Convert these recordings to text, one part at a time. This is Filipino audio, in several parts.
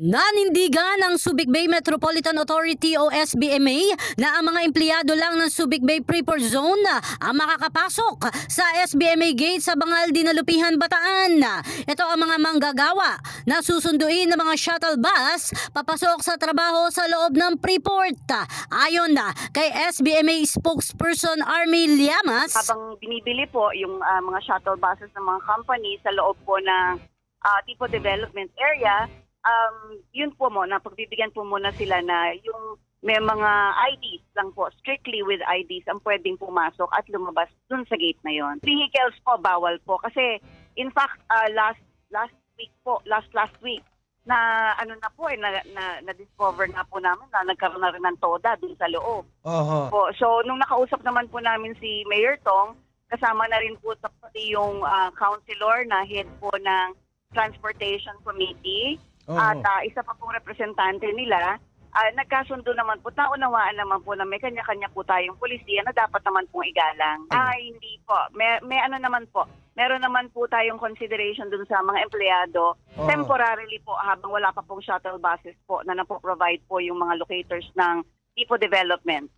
Nanindigan ng Subic Bay Metropolitan Authority o SBMA na ang mga empleyado lang ng Subic Bay Freeport Zone ang makakapasok sa SBMA Gate sa Bangal Dinalupihan, Bataan. Ito ang mga manggagawa na susunduin ng mga shuttle bus papasok sa trabaho sa loob ng Freeport. Ayon na kay SBMA spokesperson Army Llamas, habang binibili po yung ah, mga shuttle buses ng mga company sa loob po ng ah, tipo development area, um, yun po mo, napagbibigyan po muna sila na yung may mga IDs lang po, strictly with IDs ang pwedeng pumasok at lumabas dun sa gate na yon. Vehicles po, bawal po. Kasi, in fact, ah, last last week po, last last week, na ano na po eh, na, na, na-discover na po namin na nagkaroon na rin ng toda dun sa loob Oho. po. So, nung nakausap naman po namin si Mayor Tong, kasama na rin po sa pati yung ah, councilor na head po ng Transportation Committee Oo. at ah, isa pa pong representante nila, ah, nagkasundo naman po, naunawaan naman po na may kanya-kanya po tayong polisiya na dapat naman pong igalang. Ah, hindi po. May, may ano naman po, meron naman po tayong consideration dun sa mga empleyado Oo. temporarily po habang wala pa pong shuttle buses po na napo-provide po yung mga locators ng tipo development.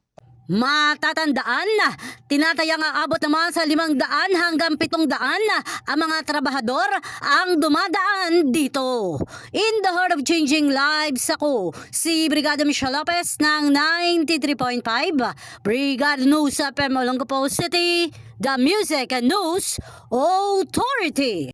Matatandaan na tinatayang aabot naman sa limang daan hanggang pitong daan ang mga trabahador ang dumadaan dito. In the heart of changing lives ako, si Brigada Michelle Lopez ng 93.5 Brigada News FM Olongapo City, The Music and News Authority.